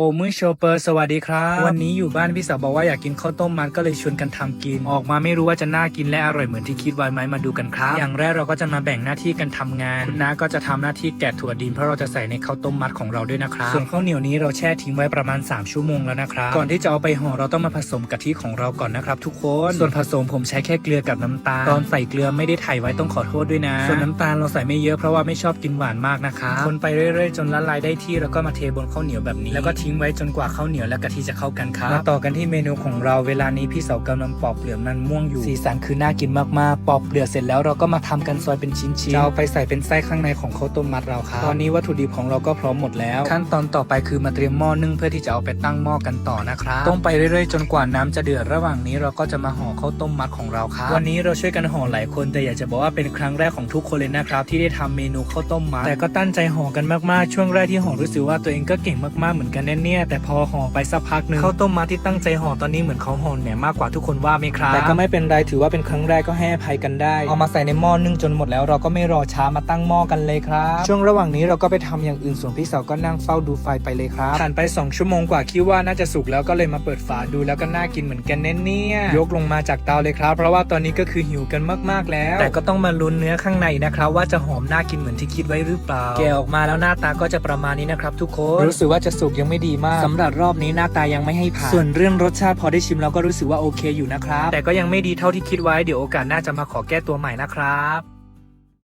โอมือโชเปอร์สวัสดีครับ วันนี้อยู่บ้านพี่สาวบอกว่าอยากกินข้าวต้มมัดก็เลยชวนกันทำกิน ออกมาไม่รู้ว่าจะน่ากินและอร่อยเหมือนที่คิดไว้ไหมมาดูกันครับ อย่างแรกเราก็จะมาแบ่งหน้าที่กันทำงานคุณน้าก็จะทำหน้าที่แกะถั่วดินเพราะเราจะใส่ในข้าวต้มมัดของเราด้วยนะครับ ส่วนข้าวเหนียวนี้เราแช่ทิ้งไว้ประมาณ 3 ชั่วโมงแล้วนะครับก่อนที่จะเอาไปห่อเราต้องมาผสมกะทิของเราก่อนนะครับ ทุกคนส่วนผสมผมใช้แค่เกลือกับน้ำตาลตอนใส่เกลือไม่ได้ถ่ายไว้ต้องขอโทษด้วยนะ ส่วนน้ำตาลเราใส่ไม่เยอะเพราะว่าไม่ชอบกินหวานมากนะคะคนไปเรื่อยๆ จนละลายได้ที่แล้วก็มาเทบนข้าวเหนียวแบบนี้แล้วก็ทิ้งไว้จนกว่าข้าวเหนียวและกะทิจะเข้ากันครับมาต่อกันที่เมนูของเราเวลานี้พี่เสากำลังปอกเปลือกมันม่วงอยู่สีสันคือน่ากินมากๆ ปอกเปลือกเสร็จแล้วเราก็มาทำกันซอยเป็นชิ้นๆจะเอาไปใส่เป็นไส้ข้างในของข้าวต้มมัดเราครับตอนนี้วัตถุดิบของเราก็พร้อมหมดแล้ว ขั้นตอนต่อไปคือมาเตรียมหม้อนึ่งเพื่อที่จะเอาไปตั้งหม้อกันต่อนะครับต้มไปเรื่อยๆ จนกว่าน้ำจะเดือดระหว่างนี้เราก็จะมาห่อข้าวต้มมัดของเราครับวันนี้เราช่วยกันห่อหลายคนแต่อยากจะบอกว่าเป็นครั้งแรกของทุกคนเลยนะครับที่ได้ทำเมนูข้าวต้มมัดแต่ก็ตั้งใจห่อกันมากๆช่วงแรกที่ห่อรู้สึกว่าตัวเองก็เก่งมากๆเหมือนกันแน่เนี่ย แต่พอห่อไปสักพักหนึ่งข้าวต้มมัดที่ตั้งใจห่อตอนนี้เหมือนเขาห่อแหนมมากกว่าทุกคนว่าไหมครับแต่ก็ไม่เป็นไรถือว่าเป็นครั้งแรกก็ให้อภัยกันได้ เอามาใส่ในหม้อนึ่งจนหมดแล้วเราก็ไม่รอช้ามาตั้งหม้อกันเลยครับ ช่วงระหว่างนี้เราก็ไปทำอย่างอื่นส่วนพี่สาวก็นั่งเฝ้าดูไฟไปเลยครับผ่านไป 2 ชั่วโมงกว่าคิดว่าน่าจะสุกแล้วก็เลยมาเปิดฝาดูแล้วก็น่ากินเหมือนกันแน่เนี่ยยกลงมาจากเตาเลยครับ เพราะว่าตอนนี้ก็คือหิวกันมากๆแล้ว แต่ก็ต้องมาลุ้นเนื้อข้างในนะครับว่าจะหอมน่ากินเหมือนที่คิดไว้หรือเปล่าแกะออกมาแล้วหน้าตาก็จะประมาณนี้นะครับทุกคนรู้สึกว่าจะสุกยังไม่ดีมากสำหรับรอบนี้หน้าตายังไม่ให้ผ่าน ส่วนเรื่องรสชาติพอได้ชิมแล้วก็รู้สึกว่าโอเคอยู่นะครับ แต่ก็ยังไม่ดีเท่าที่คิดไว้ เดี๋ยวโอกาสหน้าจะมาขอแก้ตัวใหม่นะครับ